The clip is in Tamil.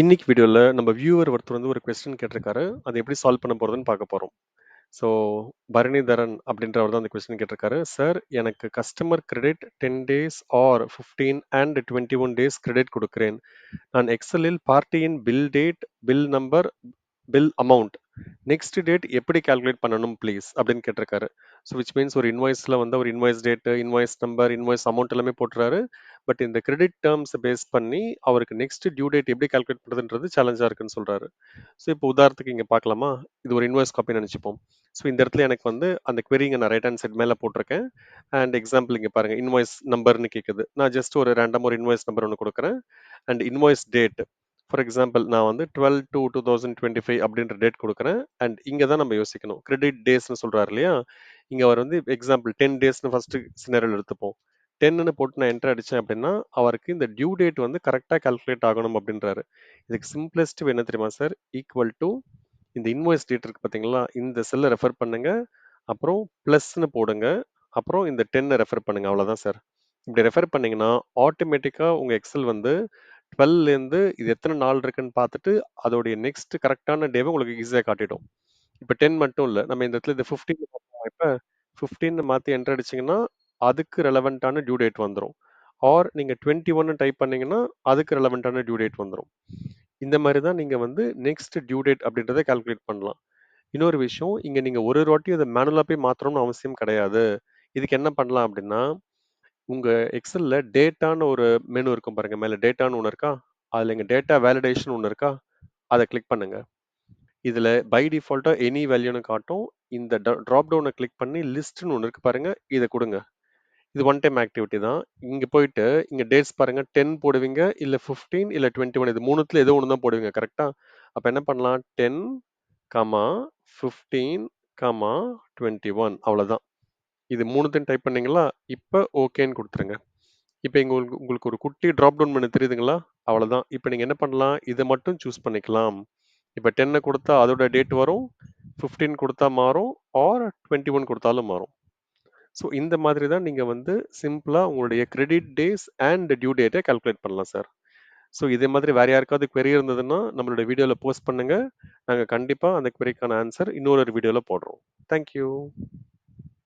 இன்னைக்கு வீடியோல நம்ம வியூவர் ஒருத்தர் வந்து ஒரு கொஸ்டின் கேட்டிருக்காரு. அதை எப்படி சால்வ் பண்ண போறதுன்னு பார்க்க போறோம். ஸோ பரணிதரன் அப்படின்றவர் தான் அந்த கொஸ்டின் கேட்டிருக்காரு. சார் எனக்கு customer credit 10 days or 15 and 21 days credit கொடுக்குறேன் நான் எக்ஸலில் பார்ட்டியின் bill date, bill number, bill amount next date எப்படி கால்குலேட் பண்ணணும் ப்ளீஸ் அப்படின்னு கேட்டிருக்காரு. ஸோ விச் மீன்ஸ் ஒரு இன்வாய்ஸில் வந்து ஒரு invoice date invoice number invoice amount எல்லாமே போட்டுறாரு. பட் இந்த கிரெடிட் டேர்ம்ஸை பேஸ் பண்ணி அவருக்கு நெக்ஸ்ட் டியூ டேட் எப்படி கால்குலேட் பண்ணுறதுன்றது சேலஞ்சாக இருக்குன்னு சொல்கிறாரு ஸோ இப்போ உதாரணத்துக்கு இங்கே பார்க்கலாமா? இது ஒரு இன்வாய்ஸ் காப்பின்னு நினச்சிப்போம். ஸோ இந்த இடத்துல எனக்கு வந்து அந்த குவெரி இங்கே நான் ரைட் ஹேண்ட் சைட் மேலே போட்டிருக்கேன். அண்ட் எக்ஸாம்பிள் இங்கே பாருங்க இன்வாய்ஸ் நம்பர்னு கேட்குது நான் ஜஸ்ட் ஒரு ரேண்டம் ஒரு இன்வாய்ஸ் நம்பர் ஒன்று கொடுக்குறேன். And invoice date for example நான் வந்து twelve two two thousand twenty five அப்படின்ற டேட் கொடுக்குறேன். அண்ட் இங்கே தான் நம்ம யோசிக்கணும். கிரெடிட் டேஸ்னு சொல்கிறாரு இல்லையா? இங்கே அவர் வந்து எக்ஸாம்பிள் டென் டேஸ்னு ஃபஸ்ட்டு சினரியில் எடுத்துப்போம். டென்னு போட்டு நான் என்டர் அடித்தேன் அப்படின்னா அவருக்கு இந்த டியூ டேட் வந்து கரெக்டாக கால்குலேட் ஆகணும் அப்படின்றாரு. இதுக்கு சிம்பிளஸ்ட் என்ன தெரியுமா சார் ஈக்குவல் டு இந்த இன்வாய்ஸ் டேட் இருக்குது பார்த்தீங்களா இந்த செல்லை ரெஃபர் பண்ணுங்க. அப்புறம் ப்ளஸ்ன்னு போடுங்க. அப்புறம் இந்த டென்னை ரெஃபர் பண்ணுங்க. அவ்வளோதான் சார் இப்படி ரெஃபர் பண்ணிங்கன்னா ஆட்டோமேட்டிக்காக உங்கள் எக்ஸல் வந்து டுவெல்லேருந்து இது எத்தனை நாள் இருக்குன்னு பார்த்துட்டு அதோடைய நெக்ஸ்ட் கரெக்டான டேவை உங்களுக்கு ஈஸியாக காட்டிடும். இப்போ டென் மட்டும் இல்லை நம்ம இந்த இடத்துல இந்த ஃபிஃப்டீன் இப்போ ஃபிஃப்டீன் மாற்றி என்டர் அடிச்சிங்கன்னா அதுக்கு ரெலவெண்ட்டான டியூ டேட் வந்துடும் ஆர் நீங்கள் டுவெண்ட்டி ஒன்னு டைப் பண்ணிங்கன்னா அதுக்கு ரெலவெண்ட்டான டியூ டேட் வந்துடும் இந்த மாதிரி தான் நீங்கள் வந்து நெக்ஸ்ட் டியூ டேட் அப்படின்றத கால்குலேட் பண்ணலாம். இன்னொரு விஷயம் இங்கே நீங்கள் ஒரு ஒரு வாட்டி அதை மேனுவலாக போய் மாற்றணும்னு அவசியம் கிடையாது. இதுக்கு என்ன பண்ணலாம் அப்படின்னா உங்க எக்ஸல்ல டேட்டான்னு ஒரு மெனு இருக்கும் பாருங்க. மேல டேட்டான்னு ஒன்று இருக்கா? அதுல இங்க டேட்டா வேலிடேஷன் ஒன்று இருக்கா? அதை கிளிக் பண்ணுங்க. இதுல பை டிஃபால்ட்டா எனி வேல்யூன்னு காட்டும். இந்த ட்ராப் டவுனை கிளிக் பண்ணி லிஸ்ட்னு ஒன்று இருக்கு பாருங்க. இதை கொடுங்க. இது ஒன் டைம் ஆக்டிவிட்டி தான். இங்கே போயிட்டு இங்கே டேட்ஸ் பாருங்க. டென் போடுவீங்க இல்லை ஃபிஃப்டீன் இல்லை டுவெண்ட்டி ஒன் இது மூணுத்தில் ஏதோ ஒன்று தான் போடுவீங்க கரெக்டாக அப்போ என்ன பண்ணலாம்? Ten comma fifteen comma twenty one அவ்வளோதான் இது மூணுத்தையும் டைப் பண்ணீங்களா இப்போ ஓகேன்னு கொடுத்துருங்க. இப்போ இங்கே உங்களுக்கு உங்களுக்கு ஒரு குட்டி ட்ராப் டவுன் பண்ண தெரியுதுங்களா? அவ்வளோதான் இப்போ நீங்கள் என்ன பண்ணலாம்? இதை மட்டும் சூஸ் பண்ணிக்கலாம். இப்போ டென்னை கொடுத்தா அதோட டேட் வரும் ஃபிஃப்டீன் கொடுத்தா மாறும் ஆர் டுவெண்ட்டி ஒன் கொடுத்தாலும் மாறும். ஸோ இந்த மாதிரி தான் நீங்கள் வந்து சிம்பிளாக உங்களுடைய கிரெடிட் டேஸ் அண்ட் டியூ டேட்டை கால்குலேட் பண்ணலாம் சார் ஸோ இதே மாதிரி வேறு யாருக்காவது குவெரி இருந்ததுன்னா நம்மளோட வீடியோவில் போஸ்ட் பண்ணுங்கள் நாங்கள் கண்டிப்பாக அந்த குவெரிக்கான ஆன்சர் இன்னொரு வீடியோவில் போடுறோம். தேங்க்யூ